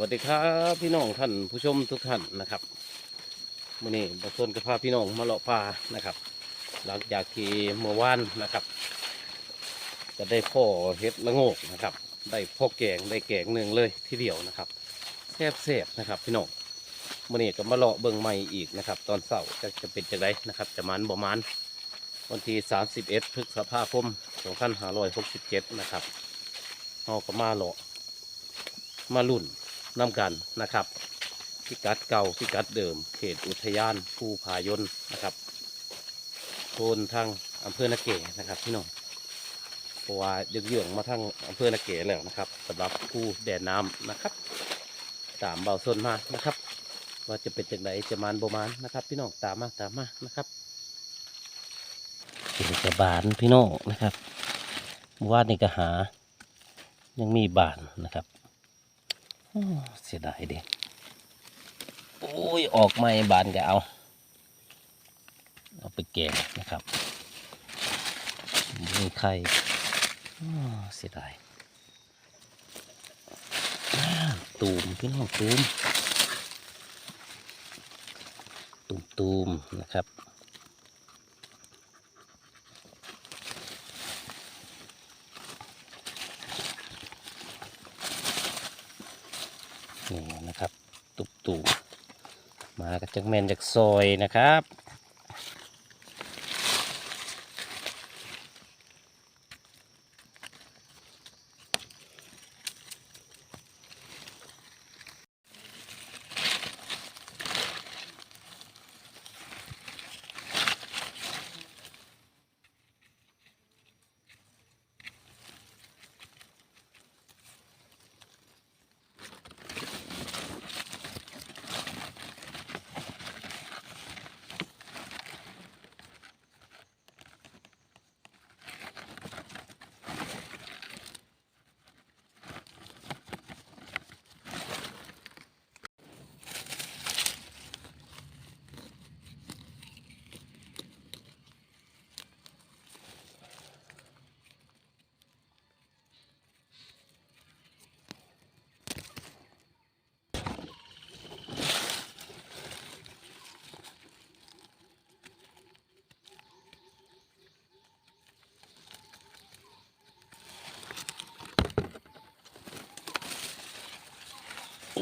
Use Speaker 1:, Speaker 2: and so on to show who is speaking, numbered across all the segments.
Speaker 1: วัสดีครับพี่น้องท่านผู้ชมทุกท่านนะครับมื่อนี้บทนกับพาพี่น้องมาเลาะปลานะครับ หลังจากที่เมื่อวานนะครับจะได้พ่อเฮ็ดละโงกนะครับ ได้พ่อแกงได้แกงหนึ่งเลยทีเดียวนะครับแซ่บๆนะครับ พี่น้องมื่อนี้ก็มาเลาะเบิ่งใหม่อีกนะครับ ตอนเสาร์จะจะเป็นจังไดนะครับ จะมันบ่มันวันที่ 31พฤษภาคม2567 นะครับเฮาก็มาเลาะมาลุ่น น้ำกันนะครับพิกัดเก่าพิกัดเดิม เขตอุทยานภูผายนนะครับโซนทางอำเภอนาเกนะครับพี่น้องเพราะว่าเยื่องมาทางอำเภอนาเกแล้วนะครับสำหรับผู้แดนน้ำนะครับตามเบาโซนมานะครับ ว่าจะเป็นจากไหนจะมานโบมานนะครับ พี่น้องตามมาตามมานะครับเป็นกระบานพี่น้องนะครับว่านี่ก็หายังมีบานนะครับ เสียดายเด็โอ้ย ออกไม่บานก็เอา เอาไปแกงนะครับมีไข่เสียดายตูมพี่น้องตูมตูมตูมนะครับ นี่นะครับ ตุบตูมมากับจักแมนจากซอยนะครับ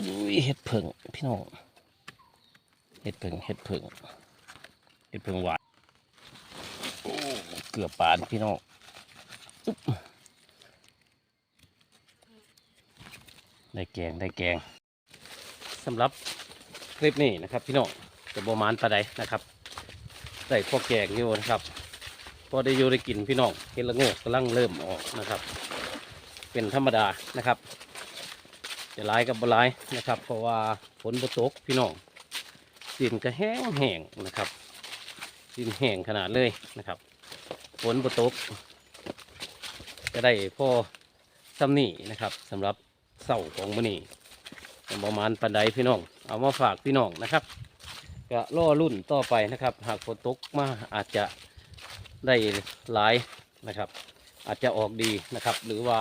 Speaker 1: อุ้ยเห็ดเผิงพี่น้องเห็ดเผิงเห็ดเผิงเห็ดเผิงหวานโอ้เกือบปานพี่น้องได้แกงได้แกงสำหรับคลิปนี้นะครับ พี่น้องจะบมานปลาใดนะครับได้พวกแกงอยู่นะครับพอได้อยู่ได้กินพี่น้องเห็ดละโงกกำลังเริ่มออกนะครับ เป็นธรรมดานะครับ จะร้ายกับบร้ายนะครับ เพราะว่าฝนบ่ตกพี่น้องดินก็แห้งแห้งนะครับดินแห้งขนาดเลยนะครับฝนบ่ตกจะได้พ่อซ้ำนี่นะครับสำหรับเสาของมื้อนี้ประมาณปันไดพี่น้อง เอามาฝากพี่น้องนะครับก็ล่อรุ่นต่อไปนะครับ หากฝนตกมาอาจจะได้หลายนะครับ อาจจะออกดีนะครับ หรือว่า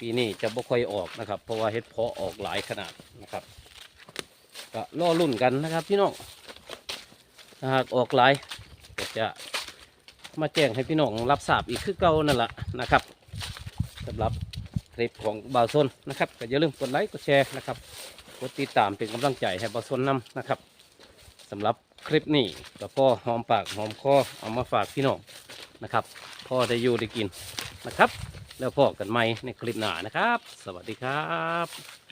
Speaker 1: ปีนี้จะบ่ค่อยออกนะครับ เพราะว่าเห็ดเพาะออกหลายขนาดนะครับก็ล่อรุ่นกันนะครับพี่น้องถ้าหากออกหลายก็จะมาแจ้งให้พี่น้องรับทราบอีกคือเก่านั่นแหละนะครับสำหรับคลิปของบ่าวซนนะครับก็อย่าลืมกดไลค์กดแชร์นะครับกดติดตามเป็นกำลังใจให้บ่าวซนนำนะครับสำหรับคลิปนี้ก็พอหอมปากหอมคอเอามาฝากพี่น้องนะครับพอได้อยู่ได้กินนะครับ แล้วพบกันใหม่ในคลิปหน้านะครับ สวัสดีครับ